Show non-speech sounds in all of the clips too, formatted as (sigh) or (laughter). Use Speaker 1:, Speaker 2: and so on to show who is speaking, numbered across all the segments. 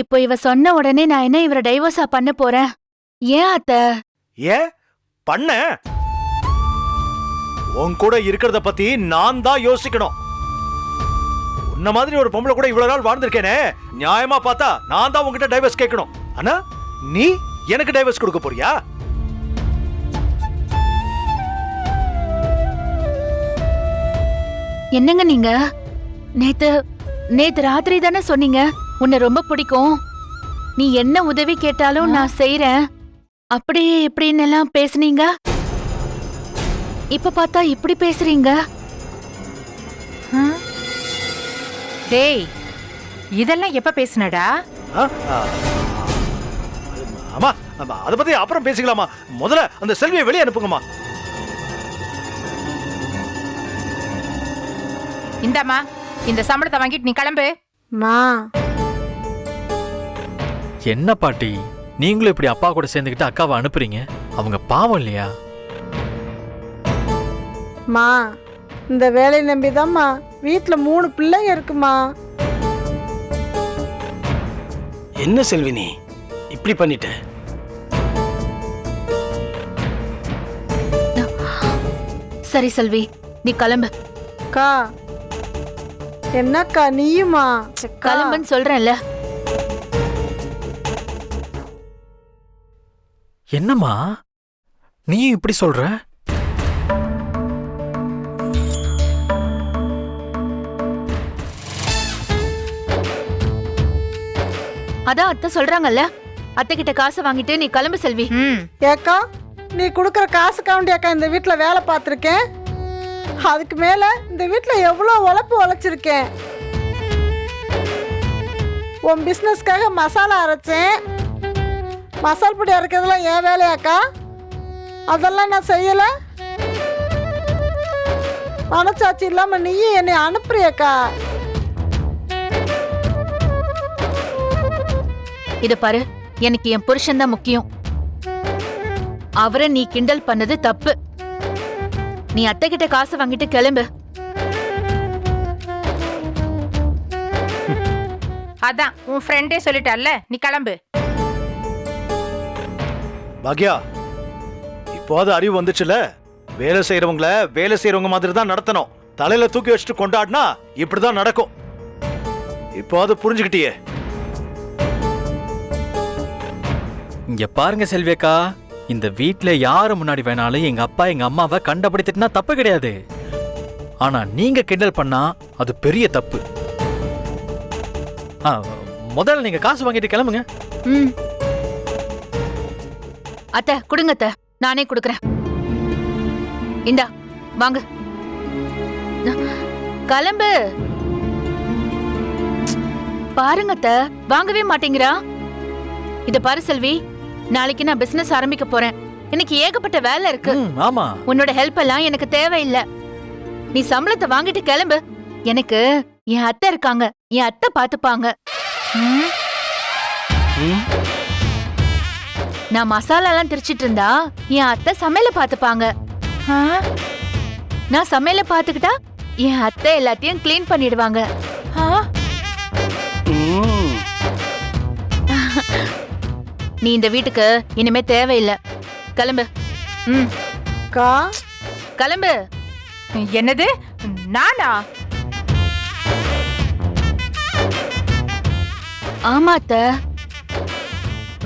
Speaker 1: இப்போ இவ சொன்ன உடனே நான் என்ன இவரை டைவர்ஸா பண்ண போறேன்? ஏன் அத்த?
Speaker 2: ஏன்? பண்ண? உன் கூட இருக்கிறத பத்தி நான் தான் யோசிக்கணும். உன்ன மாதிரி ஒரு பொம்பளை கூட இவ்வளவு நாள் வாழ்ந்திருக்கேனே. நியாயமா பார்த்தா நான் தான் உன்கிட்ட டைவர்ஸ் கேட்கணும். ஆனா நீ எனக்கு டைவர்ஸ் கொடுக்க போறியா?
Speaker 1: என்னங்க நீங்க? நேத்து நேத்து ராத்திரி தானே சொன்னீங்க? உன்னை ரொம்ப பிடிக்கும். நீ என்ன உதவி கேட்டாலும் நான் செய்றேன். அப்படி இப்படின்னு எல்லாம் பேசுனீங்க? இப்ப பார்த்தா இப்படி பேசுறீங்க?
Speaker 3: டேய் இதெல்லாம் எப்ப பேசுனடா?
Speaker 2: ஆமா அதை பத்தி அப்புறம் பேசிக்கலாமா முதல்ல அந்த செல்வியை வெளியே அனுப்புங்கம்மா.
Speaker 3: இந்தாம்மா இந்த சம்பளத்தை வாங்கிட்டு நீ கிளம்பு.
Speaker 4: மா.
Speaker 5: என்ன பாட்டி? நீங்களும் இப்படி அப்பா கூட சேர்ந்துக்கிட்டு அக்காவை அனுப்புறீங்க? அவங்க பாவம் இல்லையா?
Speaker 4: மா இந்த வேலையை நம்பிதாம்மா. வீட்டில் மூணு பிள்ளைங்க இருக்குமா?
Speaker 6: என்ன செல்வி நீ? இப்படி பண்ணிட்ட?
Speaker 1: சரி செல்வி நீ கிளம்பு.
Speaker 4: அக்கா என்னக்கா நீயுமா.
Speaker 1: கிளம்புன்னு சொல்றேன்ல.
Speaker 5: என்னம்மா? நீயும் இப்படி சொல்ற?
Speaker 1: அதான் அத்தை சொல்றாங்கல்ல அத்தை கிட்ட காசை வாங்கிட்டு நீ கிளம்பு செல்வி.
Speaker 3: ம்.
Speaker 4: ஏக்கா நீ கொடுக்குற காசுக்காண்டியாக்கா இந்த வீட்டில் வேலை பார்த்துருக்கேன். அதுக்கு மேலே இந்த வீட்டில் எவ்வளோ உழைப்பு உழைச்சிருக்கேன். உன் பிஸ்னஸ்க்காக மசாலா அரைச்சேன். மசால் பொடி அரைக்கிறதுலாம் என் வேலையாக்கா? அதெல்லாம் நான் செய்யலை. மனச்சாட்சி இல்லாமல் நீயும் என்னை அனுப்புறியக்கா.
Speaker 1: இத பாரு எனக்கு என் புருஷன் தான் முக்கியம். அவரை நீ கிண்டல் பண்ணது தப்பு. நீ அத்தை கிட்ட காசை வாங்கிட்டு கிளம்பு.
Speaker 3: அதான் உன் ஃப்ரெண்டே சொல்லிட்டால நீ கிளம்பு.
Speaker 2: பாக்யா இப்போது அறிவு வந்துச்சுல? வேலை செய்யறவங்கள வேலை செய்யறவங்க மாதிரி தான் நடத்தணும். தலையில தூக்கி வச்சுட்டு கொண்டாடினா இப்படிதான் நடக்கும். இப்போது புரிஞ்சுக்கிட்டியே.
Speaker 5: இங்க பாருங்க செல்வியக்கா இந்த வீட்ல யாரு முன்னாடி வேணாலும் எங்க அப்பா எங்க அம்மாவை கண்டபடி திட்டினா தப்பு கிடையாது. ஆனா நீங்க கிண்டல் பண்ணா அது பெரிய தப்பு. ஆ, முதல்ல நீங்க காசு வாங்கிட்டு கிளம்புங்க.
Speaker 1: ம். அத்தை கொடுங்க அத்தை. நானே கொடுக்கறேன். இந்தா வாங்க. கிளம்பு. பாருங்க அத்தை வாங்கவே மாட்டேங்கிறா. இத பாரு செல்வி நாளைக்கு நான் பிசினஸ் ஆரம்பிக்க போறேன். எனக்கு ஏகப்பட்ட வேலை இருக்கு.
Speaker 5: ஆமா.
Speaker 1: உன்னோட ஹெல்ப் எல்லாம் எனக்கு தேவையில்லை. நீ சம்பளத்தை வாங்கிட்டு கிளம்பு. எனக்கு என் அத்தை இருக்காங்க. என் அத்தை பாத்துப்பாங்க.
Speaker 3: ம்?
Speaker 1: நான் மசாலா எல்லாம் திரிச்சிட்டு இருந்தா என் அத்தை சமையல பாத்துப்பாங்க
Speaker 3: ஆ,
Speaker 1: நான் சமையல பாத்துக்கிட்டா என் அத்தை எல்லாத்தையும் க்ளீன் பண்ணிடுவாங்க.
Speaker 3: ஆ,
Speaker 6: ம்.
Speaker 1: நீ இந்த வீட்டுக்கு இனிமே தேவையில்லை. கிளம்பு. ம்.
Speaker 4: அக்கா
Speaker 1: கிளம்பு.
Speaker 3: என்னது? நானா?
Speaker 1: ஆமா அத்தை.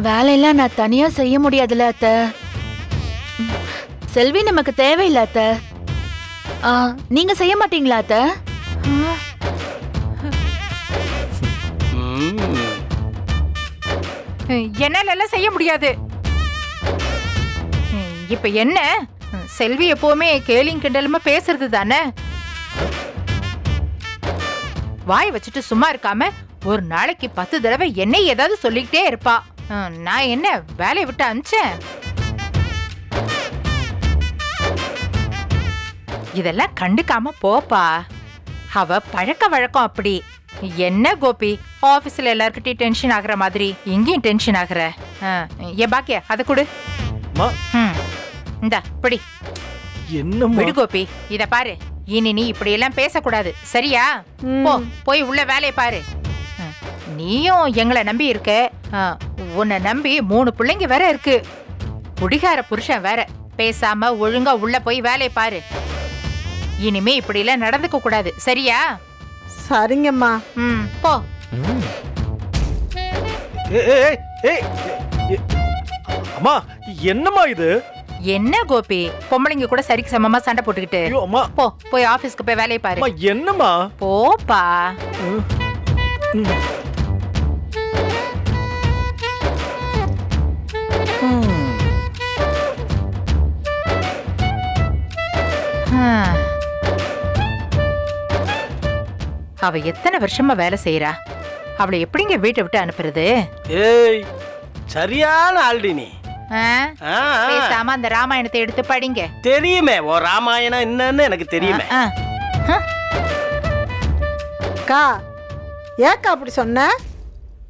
Speaker 1: வேலையெல்லாம் நான் தனியா செய்ய முடியாதுல்ல அத்தை. செல்வி நமக்கு தேவையில்ல அத்தை. ஆ, நீங்க செய்ய மாட்டீங்களா அத்தை?
Speaker 3: என்னால எல்லாம் செய்ய முடியாது. இப்ப என்ன? செல்வி எப்பவுமே கேலிங் கிண்டலுமா பேசுறது தானே? வாய் வச்சுட்டு சும்மா இருக்காம ஒரு நாளைக்கு பத்து தடவை என்னை ஏதாவது சொல்லிக்கிட்டே இருப்பா. நான் என்ன வேலையை விட்டு அனுப்பிச்சேன்? இதெல்லாம் கண்டுக்காம போப்பா. அவ பழக்க வழக்கம் அப்படி. என்ன கோபி ஆபீஸ்ல எல்லார்கிட்டயும் டென்ஷன் ஆகுற மாதிரி? இங்கேயும் டென்ஷன் ஆகுற? ஆ, ஏ பாக்கிய அதை கொடு. இந்தா பிடி.
Speaker 2: என்னம்மா?
Speaker 3: விடு கோபி இத பாரு. இனி நீ இப்படி எல்லாம் பேசக்கூடாது. சரியா. போ போய் உள்ள வேலையை பாரு. நீயும் எங்களை நம்பி இருக்க. ஆ, உன்னை நம்பி மூணு பிள்ளைங்க வேற இருக்கு. குடிகார புருஷன் வேற. பேசாம ஒழுங்கா உள்ள போய் வேலையை பாரு. இனிமே இப்படி எல்லாம் நடந்துக்க கூடாது. சரியா?
Speaker 4: சரிங்கம்மா.
Speaker 3: ம் போ.
Speaker 5: ம்.
Speaker 2: ஏய், ஏய், ஏய். அம்மா என்னம்மா இது?
Speaker 3: என்ன கோபி? பொம்பளைங்க கூட சரிக்கு சமமா சண்டை போட்டுக்கிட்டு.
Speaker 2: ஐயோ அம்மா.
Speaker 3: போ போய் ஆபீஸ்க்கு போய் வேலையை பாரு.
Speaker 2: அம்மா என்னம்மா?
Speaker 3: போப்பா. ஹம். அவ எத்தனை வருஷமா வேலை செய்யறா அவளை எப்படிங்க வீட்டை விட்டு அனுப்புறது?
Speaker 6: ஏய் சரியான ஆள்டி நீ.
Speaker 3: ஆ?
Speaker 6: ஆ, ஆ.
Speaker 3: பேசாம அந்த ராமாயணத்தை எடுத்து படிங்க.
Speaker 6: தெரியுமே ஓ ராமாயணம் என்னன்னு எனக்கு தெரியுமே.
Speaker 3: ஆ, ஆ.
Speaker 4: அக்கா ஏக்கா அப்படி சொன்ன?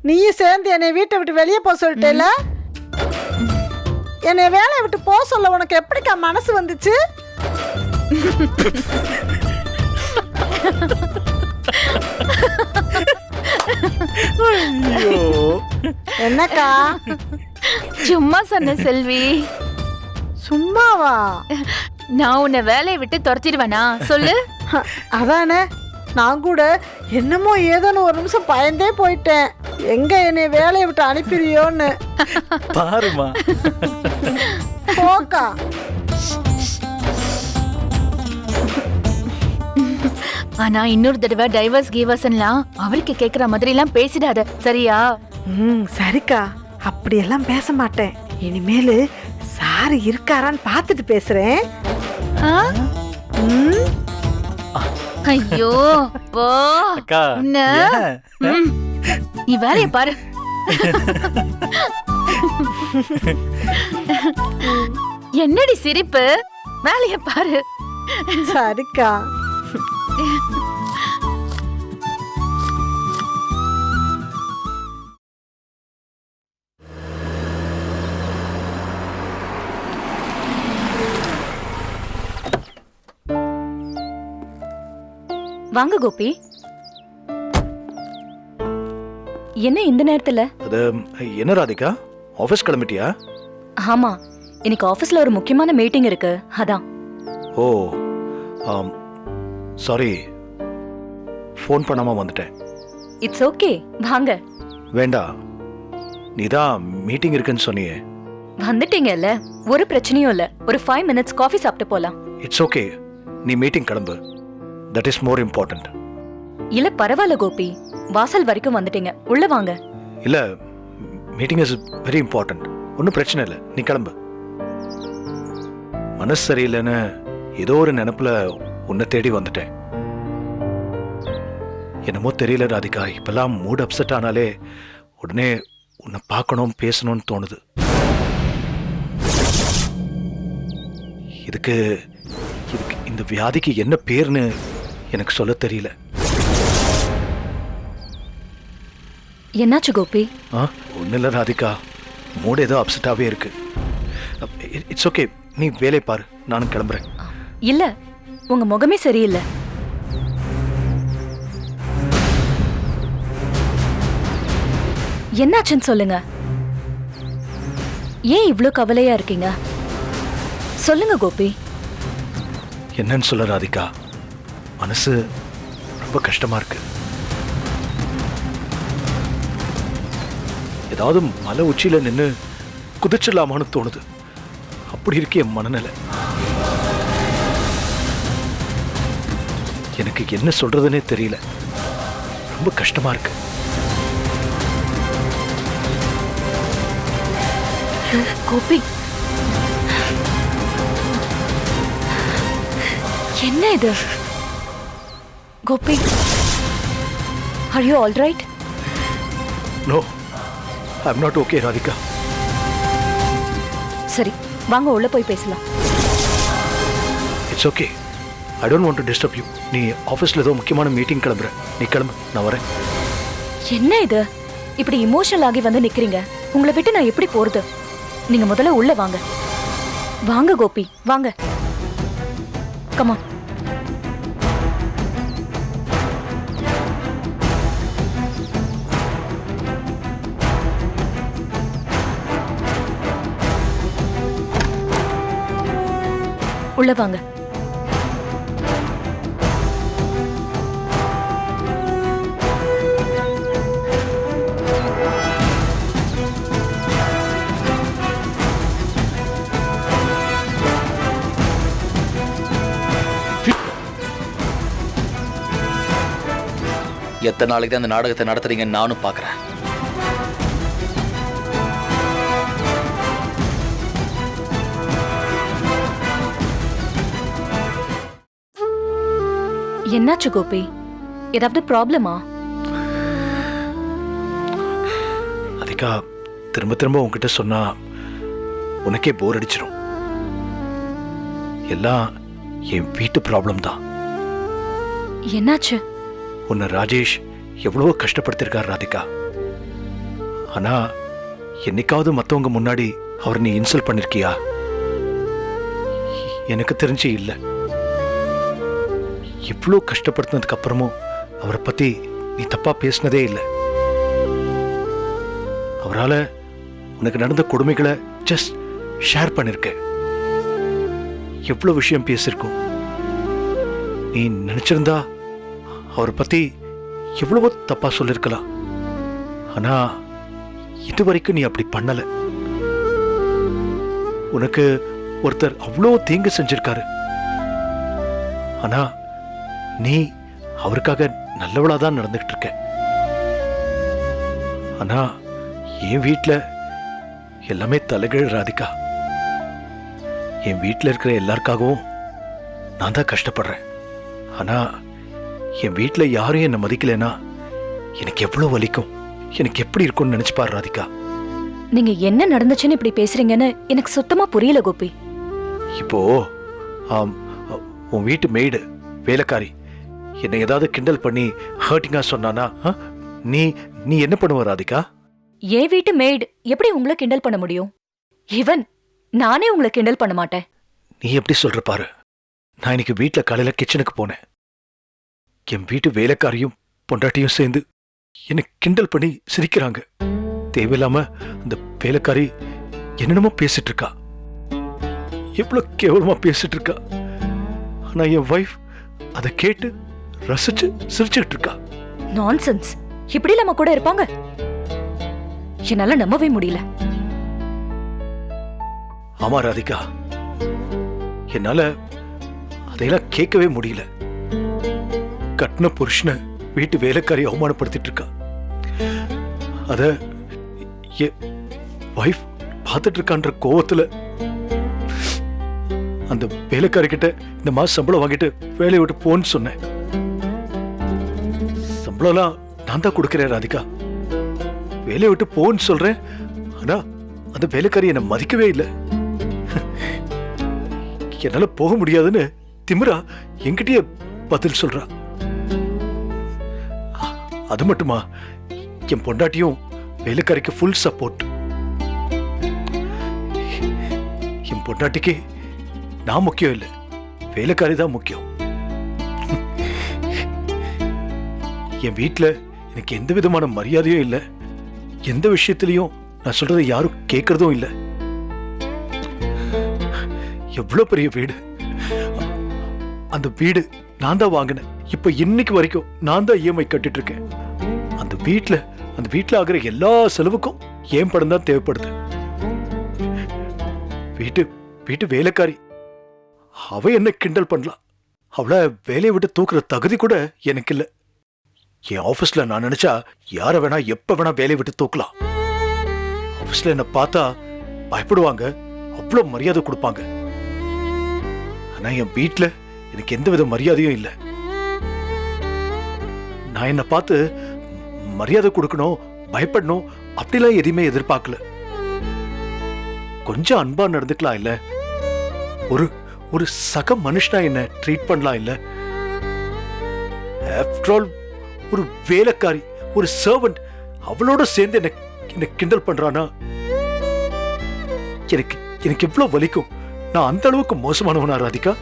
Speaker 4: நீயும் சேர்ந்து என்னை வீட்டை விட்டு வெளியே போக சொல்லிட்டேல என்னை வேலையை விட்டு போக சொல்ல உனக்கு எப்படிக்கா மனசு வந்துச்சு?
Speaker 2: ஐயோ.
Speaker 4: என்னக்கா?
Speaker 1: சும்மா சொன்ன செல்வி.
Speaker 4: சும்மாவா?
Speaker 1: நான் உன்னை வேலையை விட்டு துரத்திடுவேனா? சொல்லு.
Speaker 4: அதானே. நான் கூட என்னமோ ஏதோன்னு ஒரு நிமிஷம் பயந்தே போயிட்டேன். எங்க என்னை வேலையை விட்டு அனுப்பிடுறியோன்னு.
Speaker 5: பாருமா
Speaker 4: போக்கா.
Speaker 1: ஆனா இன்னொரு தடவை டைவர்ஸ் கீவர்ஸ்லாம் அவருக்கு கேக்குற மாதிரி எல்லாம் பேசிடாத சரியா?
Speaker 4: ம் சரிக்கா. அப்படியெல்லாம் பேச மாட்டேன். இனிமேல் சார் இருக்காரான்னு பார்த்துட்டு பேசுறேன்.
Speaker 1: ஐயோ போ. நீ வேலைய பாரு. (laughs) என்னடி சிரிப்பு? வேலைய பாரு.
Speaker 4: சரிக்கா.
Speaker 7: வாங்க கோபி. என்ன இந்த நேரத்துல?
Speaker 2: அது என்ன ராதிகா? ஆஃபீஸ் கிளம்பிட்டியா?
Speaker 7: ஆமா. இன்னைக்கு ஆபீஸ்ல ஒரு முக்கியமான மீட்டிங் இருக்கு. அதான்.
Speaker 2: ஓ சாரி ஃபோன் பண்ணாம வந்துட்டேன்.
Speaker 7: இட்ஸ் ஓகே வாங்க.
Speaker 2: வேண்டாம் நீ தான் மீட்டிங் இருக்குன்னு சொன்னியே.
Speaker 7: வந்துட்டீங்கல்ல? ஒரு பிரச்சனையும் இல்ல. ஒரு ஃபைவ் மினிட்ஸ் காஃபி சாப்பிட்டு போலாம்.
Speaker 2: இட்ஸ் ஓகே நீ மீட்டிங் கிளம்பு. தட் இஸ் மோர் இம்பார்ட்டன்ட்
Speaker 7: இல்ல பரவாயில்ல கோபி. வாசல் வரைக்கும் வந்துட்டீங்க. உள்ள வாங்க.
Speaker 2: இல்ல மீட்டிங் இஸ் வெரி இம்பார்ட்டன்ட் ஒன்றும் பிரச்சனை இல்லை. நீ கிளம்பு. மனசு சரியில்லைன்னு ஏதோ ஒரு நினப்புல உன்னை தேடி வந்துட்டேன். என்னமோ தெரியல ராதிகா. இப்பெல்லாம் மூட் அப்செட் ஆனாலே உடனே உன்னை பார்க்கணும் பேசணும்னு தோணுது. இதுக்கு இதுக்கு இந்த வியாதிக்கு என்ன பேர்னு எனக்கு சொல்ல தெரியல.
Speaker 7: என்னாச்சு கோபி?
Speaker 2: ஆ ஒன்றும் இல்லை ராதிகா. மூடு ஏதோ அப்செட்டாகவே இருக்கு. இட்ஸ் ஓகே நீ வேலையை பாரு. நானும் கிளம்புறேன்.
Speaker 7: இல்ல. உங்க முகமே சரியில்லை. என்னாச்சுன்னு சொல்லுங்க. ஏன் இவ்வளவு கவலையா இருக்கீங்க? சொல்லுங்க கோபி.
Speaker 2: என்னன்னு சொல்ல ராதிகா மனசு ரொம்ப கஷ்டமா இருக்கு. ஏதாவது மலை உச்சியில நின்று குதிச்சிடலாமான்னு தோணுது. அப்படி இருக்கு என் மனநிலை. எனக்கு என்ன சொல்றதுன்னே தெரியல. ரொம்ப கஷ்டமா இருக்கு.
Speaker 1: கோபி.
Speaker 7: என்ன இது? Gopi are you all right
Speaker 2: no I am not okay Radhika
Speaker 7: சரி வாங்க உள்ள போய் பேசலாம்.
Speaker 2: It's okay I don't to disturb you நீ ஆஃபீஸில் ஏதோ முக்கியமான மீட்டிங் கிளம்புற. நீ கிளம்பு. நான் வரேன்.
Speaker 7: என்ன இது? இப்படி இமோஷனல் ஆகி வந்து நிக்கிறீங்க. உங்களை விட்டு நான் எப்படி போறது? நீங்க முதல்ல உள்ள வாங்க. வாங்க கோபி. வாங்க. கமா உள்ள வாங்க.
Speaker 8: எத்தனை நாளைக்கு தான் இந்த நாடகத்தை நடத்துறீங்கன்னு நானும் பார்க்குறேன்.
Speaker 7: என்னாச்சு கோபி? ஏதாவது ப்ராப்ளமா?
Speaker 2: அதிகா திரும்ப திரும்ப உன்கிட்ட சொன்னா உனக்கே போர் அடிச்சிடும் எல்லாம் என் வீட்டு ப்ராப்ளம் தான்.
Speaker 7: என்னாச்சு?
Speaker 2: உன்னை ராஜேஷ் எவ்வளவோ கஷ்டப்படுத்திருக்கார் ராதிகா. ஆனா என்னைக்காவது மத்தவங்க முன்னாடி அவர் நீ இன்சல்ட் பண்ணிருக்கியா? எனக்கு தெரிஞ்சு இல்ல. இவ்வளோ கஷ்டப்படுத்தினதுக்கு அப்புறமும் அவரை பத்தி நீ தப்பா பேசினதே இல்லை. அவரால உனக்கு நடந்த கொடுமைகளை ஜஸ்ட் ஷேர் பண்ணிருக்க. எவ்வளவு விஷயம் பேசியிருக்கோம். நீ நினைச்சிருந்தா அவரை பத்தி எவ்வளவோ தப்பா சொல்லிருக்கலாம். ஆனால் இது வரைக்கும் நீ அப்படி பண்ணல. உனக்கு ஒருத்தர் அவ்வளோ தீங்கு செஞ்சிருக்காரு. ஆனால் நீ அவருக்காக நல்லவளாக தான் நடந்துகிட்டு இருக்க ஆனால் என் வீட்டில் எல்லாமே தலைகீழ் ராதிகா. என் வீட்டில் இருக்கிற எல்லாருக்காகவும் நான் தான் கஷ்டப்படுறேன். ஆனால் என் வீட்ல யாரும் என்னை மதிக்கலைன்னா எனக்கு எவ்வளவு வலிக்கும்? எனக்கு எப்படி இருக்கும்னு நினைச்சு பாரு ராதிகா.
Speaker 7: நீங்க என்ன நடந்துச்சுன்னு இப்படி பேசுறீங்கன்னு எனக்கு சுத்தமா புரியல கோபி.
Speaker 2: இப்போ ஆம், உன் வீட்டு மெய்டு வேலைக்காரி என்னை ஏதாவது கிண்டல் பண்ணி ஹர்ட்டிங்கா சொன்னானா ஆ? நீ நீ என்ன பண்ணுவ ராதிகா?
Speaker 7: என் வீட்டு மேய்டு எப்படி உங்களை கிண்டல் பண்ண முடியும்? இவன் நானே உங்களை கிண்டல் பண்ண மாட்டேன்.
Speaker 2: நீ எப்படி சொல்ற பாரு? நான் இன்னைக்கு வீட்ல காலையில கிச்சனுக்கு போனேன். என் வீட்டு வேலைக்காரியும் பொண்டாட்டியும் சேர்ந்து என்னை கிண்டல் பண்ணி சிரிக்கிறாங்க. தேவையில்லாம அந்த வேலைக்காரி என்னென்னமோ பேசிட்டு இருக்கா எவ்வளவு கேவலமா பேசிட்டு இருக்கா ஆனா என் வைஃப் அதை கேட்டு ரசிச்சு சிரிச்சுக்கிட்டு இருக்கா
Speaker 7: நான்சென்ஸ் இப்படி நம்ம கூட இருப்பாங்க. என்னால நம்பவே முடியல.
Speaker 2: ஆமா ராதிகா. என்னால அதையெல்லாம் கேட்கவே முடியல. கட்டின புருஷனை வீட்டு வேலைக்காரி அவமானப்படுத்திட்டு இருக்கா அத வைஃப் பார்த்துட்டு இருக்கான்ற கோவத்துல அந்த வேலைக்காரி கிட்ட இந்த மாசம் சம்பளம் வாங்கிட்டு வேலையை விட்டு போன்னு சொன்னேன். சம்பளம்லாம் நான் தான் கொடுக்கிறேன் ராதிகா. வேலையை விட்டு போன்னு சொல்றேன். ஆனா அந்த வேலைக்காரி என்னை மதிக்கவே இல்லை. என்னால போக முடியாதுன்னு திமிரா என்கிட்டயே பதில் சொல்றா. அது மட்டுமா? என் பொண்டாட்டியும் வேலைக்காரிக்கு ஃபுல் சப்போர்ட் என் பொண்டாட்டிக்கு நான் முக்கியம் இல்லை. வேலைக்காரி தான் முக்கியம். என் வீட்டில் எனக்கு எந்த விதமான மரியாதையும் இல்லை. எந்த விஷயத்திலையும் நான் சொல்றதை யாரும் கேட்கறதும் இல்லை. எவ்வளவு பெரிய வீடு? அந்த வீடு நான் தான் வாங்கினேன். இப்ப இன்னைக்கு வரைக்கும் நான் தான் இஎம்ஐ கட்டிட்டு இருக்கேன் அந்த வீட்டில் அந்த வீட்டில் ஆகிற எல்லா செலவுக்கும் ஏன் படம் தான் தேவைப்படுது. வீட்டு வீட்டு வேலைக்காரி அவ என்ன கிண்டல் பண்ணலாம்? அவளை வேலையை விட்டு தூக்குற தகுதி கூட எனக்கு இல்ல. என் ஆபீஸ்ல நான் நினைச்சா யாரை வேணா எப்ப வேணா வேலையை விட்டு தூக்கலாம். ஆபீஸ்ல என்ன பார்த்தா பயப்படுவாங்க. அவ்வளவு மரியாதை கொடுப்பாங்க. ஆனா என் வீட்டில் எனக்கு எந்த வித மரியாதையும் இல்லை. நான் என்னை பார்த்து மரியாதை கொடுக்கணும் பயப்படணும் அப்படிலாம் எதையுமே எதிர்பார்க்கல. கொஞ்சம் அன்பா நடந்துக்கலாம் இல்ல? ஒரு ஒரு சக மனுஷனா என்ன ட்ரீட் பண்ணலாம் இல்ல? ஆஃப்டர் ஆல் ஒரு வேலைக்காரி ஒரு சர்வன்ட் அவளோட சேர்ந்து என்ன என்ன கிண்டல் பண்றானா? எனக்கு எனக்கு எவ்வளவு வலிக்கும். நான் அந்த அளவுக்கு மோசமானவனா ராதிகா?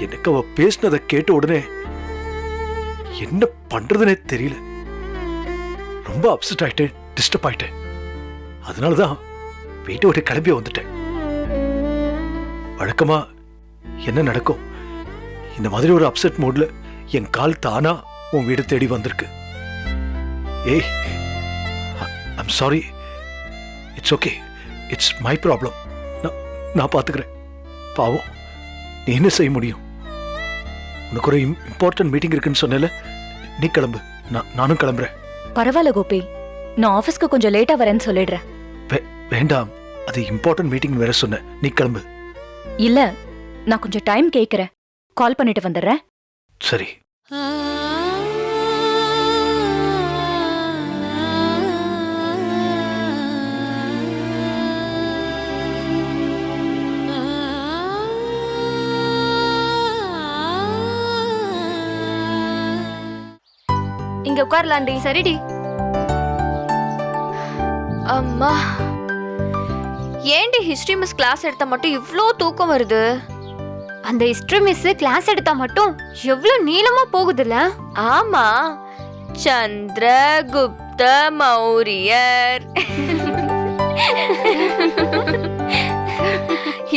Speaker 2: எனக்கு அவ பேசினதை கேட்ட உடனே என்ன பண்றதுனே தெரியல. ரொம்ப அப்செட் ஆயிட்டேன் டிஸ்டர்ப் ஆயிட்டேன். அதனாலதான் வீட்டை விட்டு கிளம்பி வந்துட்டேன். வழக்கமா என்ன நடக்கும்? இந்த மாதிரி ஒரு அப்செட் மூட்ல என் கால் தானா உன் வீடு தேடி வந்திருக்கு. ஏய் I'm sorry it's okay it's my problem நான் பார்த்துக்கிறேன் பாவம். நீ என்ன செய்ய முடியும்? உனக்கு ஒரு இம்பார்ட்டன்ட் மீட்டிங் இருக்குன்னு சொன்னேல நீ கிளம்பு. நான் நானும் கிளம்புறேன்.
Speaker 7: பரவாயில்ல கோபி. நான் ஆபீஸ்க்கு கொஞ்சம் லேட்டா வரேன்னு சொல்லிடுறேன்.
Speaker 2: வேண்டாம். அது இம்பார்ட்டன்ட் மீட்டிங் வேற சொன்னேன். நீ கிளம்பு.
Speaker 7: இல்ல நான் கொஞ்சம் டைம் கேக்குறேன். கால் பண்ணிட்டு வந்துடுறேன்.
Speaker 2: சரி.
Speaker 9: இங்க உட்காரலாண்டி. சரிடி. அம்மா. ஏண்டி ஹிஸ்ட்ரி மிஸ் கிளாஸ் எடுத்தா மட்டும் இவ்வளோ தூக்கம் வருது?
Speaker 10: அந்த ஹிஸ்ட்ரி மிஸ் கிளாஸ் எடுத்தா மட்டும் எவ்வளோ நீளமா போகுதுல்ல?
Speaker 9: ஆமா. சந்திரகுப்த மௌரியர்.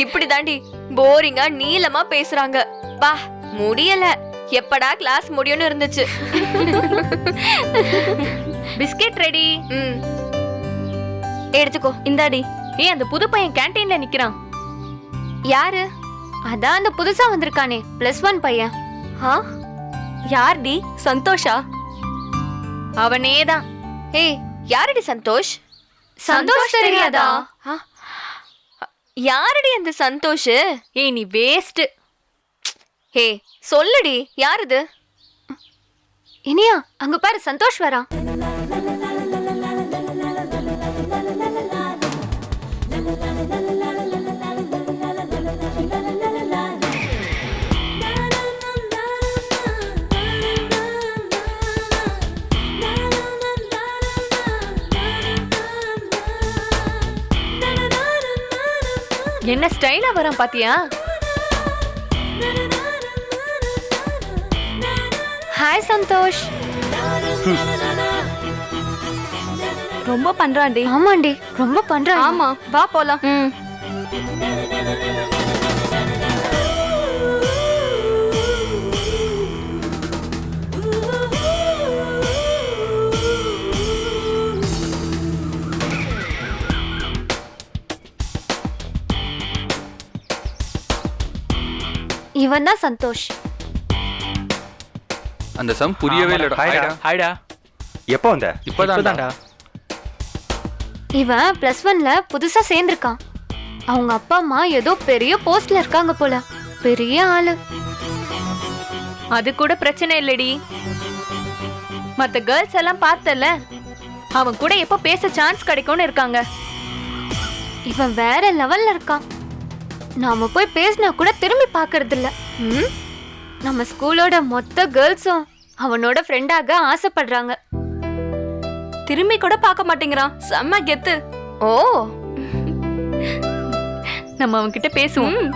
Speaker 9: இப்படி தாண்டி போரிங்கா நீளமா பேசுறாங்க. பா முடியல. எப்படா கிளாஸ் முடியும்னு இருந்துச்சு?
Speaker 10: Biscuit ready.
Speaker 9: ம். எடுத்துக்கோ.
Speaker 10: இந்தாடி.
Speaker 9: ஏய் அந்த புது பையன் கேண்டீன்ல நிக்கிறான்.
Speaker 10: யாரு? அதான் அந்த புதுசா வந்திருக்கானே. பிளஸ் ஒன் பையன்.
Speaker 9: ஆ? யார்டி? சந்தோஷா? அவனே தான். ஏய் யாரடி சந்தோஷ்?
Speaker 10: சந்தோஷ் தெரியாதா?
Speaker 9: யாரடி அந்த சந்தோஷ்? ஏய் நீ வேஸ்ட் ஹே சொல்லுடி யார் இது
Speaker 10: இனியா அங்க பாரு சந்தோஷ் வரா.
Speaker 9: என்ன ஸ்டைலா வரான் பாத்தியா?
Speaker 10: ஹாய் சந்தோஷ்
Speaker 9: ரொம்ப பண்றான்டி
Speaker 10: ஆமாண்டி ரொம்ப பண்றான்
Speaker 9: ஆமா வா போலாம்
Speaker 10: ம் இவன் தான் சந்தோஷ்
Speaker 11: அந்த சம் புரியவே இல்லடா.
Speaker 6: ஹாய்டா.
Speaker 11: ஹாய்டா
Speaker 6: எப்போ வந்த?
Speaker 11: இப்பதான்டா.
Speaker 10: இவன் பிளஸ் ஒன்ல புதுசா சேர்ந்திருக்கான். அவங்க அப்பா அம்மா ஏதோ பெரிய போஸ்ட்ல இருக்காங்க போல. பெரிய ஆளு.
Speaker 9: அது கூட பிரச்சனை இல்லடி. மத்த கேர்ள்ஸ் எல்லாம் பார்த்தல. அவன் கூட எப்போ பேச சான்ஸ் கிடைக்கும்னு இருக்காங்க.
Speaker 10: இவன் வேற லெவல்ல இருக்கான். நாம போய் பேசினா கூட திரும்பி பார்க்கறது இல்ல? நம்ம ஸ்கூலோட மொத்த கேர்ள்ஸும் அவனோட ஃப்ரெண்டாக ஆசைப்படுறாங்க.
Speaker 9: திரும்பி கூட பார்க்க மாட்டேங்கிறான். செம்ம கெத்து. ஓ. நம்ம அவன்கிட்ட பேசுவோம்.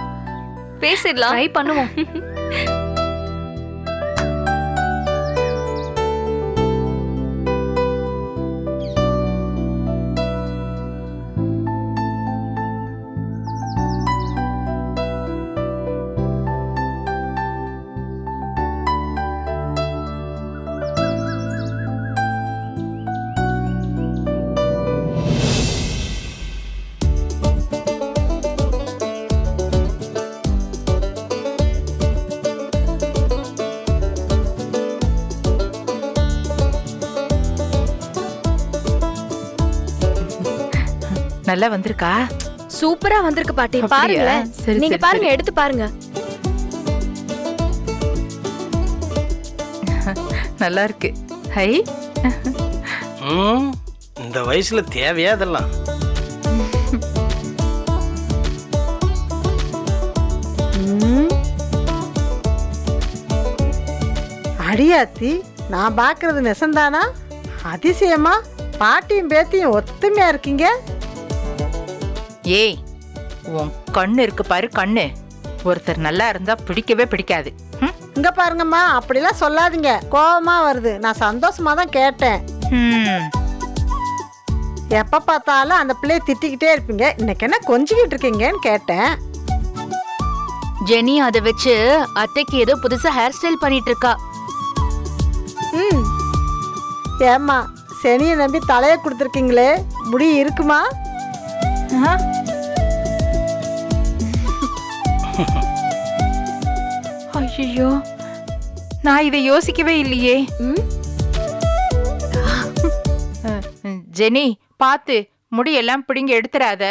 Speaker 9: பேசிடலாம். ட்ரை பண்ணுவோம். (laughs)
Speaker 3: நல்லா வந்திருக்கா?
Speaker 9: சூப்பரா வந்திருக்கு பாட்டி.
Speaker 3: சரி,
Speaker 9: நீங்க பாருங்க. எடுத்து பாருங்க.
Speaker 3: நல்லா இருக்கு. ஹை.
Speaker 6: இந்த வயசுல தேவையா இதெல்லாம்?
Speaker 4: ம். அடியாத்தி நான் பார்க்கறது நெசந்தானா? அதிசயமா? பாட்டியும் பேத்தியும் ஒத்துமையா இருக்கீங்க?
Speaker 3: ஏய் உன் கண்ணு இருக்கு பாரு கண்ணு. ஒருத்தர் நல்லா இருந்தா பிடிக்கவே பிடிக்காது. ம்?
Speaker 4: இங்க பாருங்கம்மா அப்படிலாம் சொல்லாதீங்க. கோவமா வருது. நான் சந்தோஷமா தான் கேட்டேன்.
Speaker 3: ம்.
Speaker 4: எப்ப பார்த்தாலும் அந்த பிள்ளைய திட்டிக்கிட்டே இருப்பீங்க. இன்னைக்கு என்ன கொஞ்சிக்கிட்டு இருக்கீங்கன்னு கேட்டேன்.
Speaker 1: ஜெனி அதை வச்சு அத்தைக்கு ஏதோ புதுசா ஹேர் ஸ்டைல் பண்ணிட்டு இருக்கா.
Speaker 4: ம் ஏம்மா சனியை நம்பி தலையை கொடுத்துருக்கீங்களே. முடி இருக்குமா?
Speaker 3: ஐயோ நான் இதை யோசிக்கவே இல்லையே. ஜெனி பார்த்து முடியெல்லாம் பிடுங்கி எடுத்துறாத.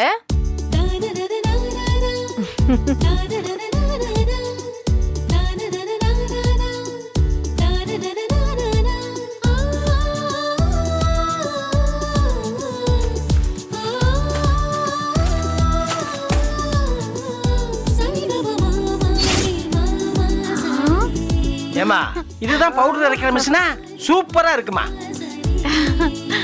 Speaker 3: (laughs) (laughs)
Speaker 6: இதுதான் பவுடர் அரைக்கிற மிஷினா சூப்பரா இருக்குமா? (laughs)